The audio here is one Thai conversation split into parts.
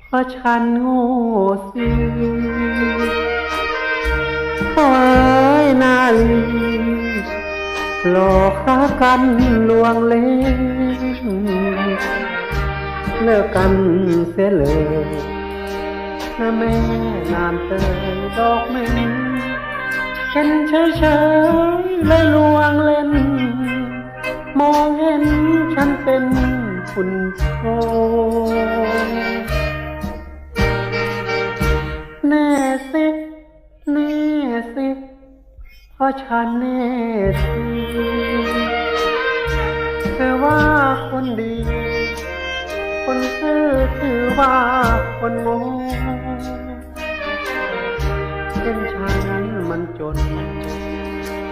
เพราะฉันโง่สิเอ้ยนาลีหลอกรักกันลวงเล่นเลิกกันเสียเลยนะแม่นานเตยดอกเม่นฉันเฉยเฉยๆเลยลวงเล่น มองเห็นฉันเป็นคุณ แน่สิแน่สิเพราะฉันแน่สิเธอว่าคนดี คนซื่อถือว่าคนโง่เช่นฉันมันจน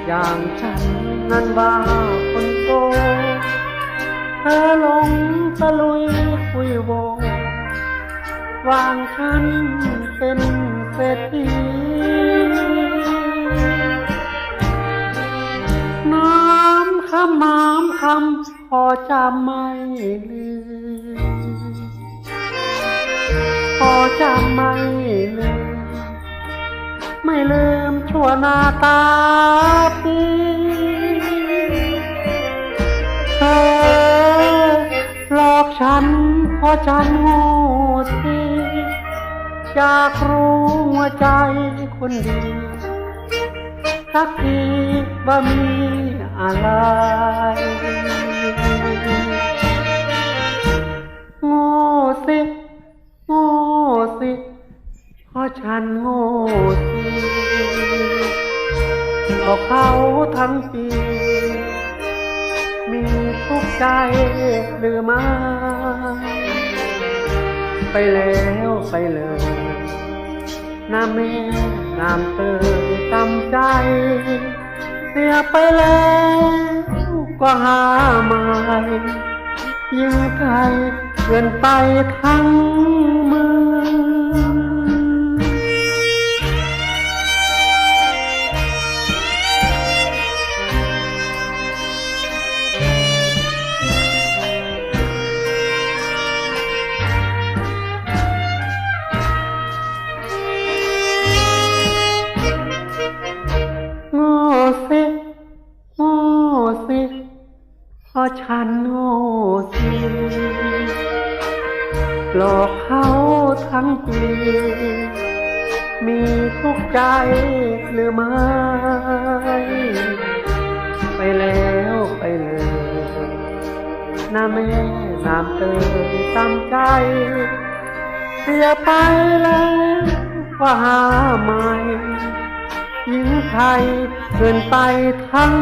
อย่างฉันนั้นว่าคนโต เธอหลงตะลุยคุยโววางฉันเป็นเศรษฐีน้ำคำน้ำคำพอจำไม่ลืมพอจำไม่ลืมไม่ลืมชั่วน้าตาปี ฉันเพราะฉันโง่สิอยากรู้หัวใจคนดีสักทีว่ามีอะไรโง่สิโง่สิเพราะฉันโง่สิบอกเขาทั้งปี ใจหรือไม่ไปแล้วไปเลยน้ำแม่น้ำเตยตำใจ เสียไปแล้วก็หาใหม่ยิ่งไกลเกินไปทั้งมือ เพราะฉันโง่สิหลอกเขาทั้งปีมีทุกใจหรือไม่ ไปแล้วไปเลยน้าแม่น้ำเตยตามใจ เสียไปแล้วว่าหาใหม่หญิงไทยเกินไปทั้ง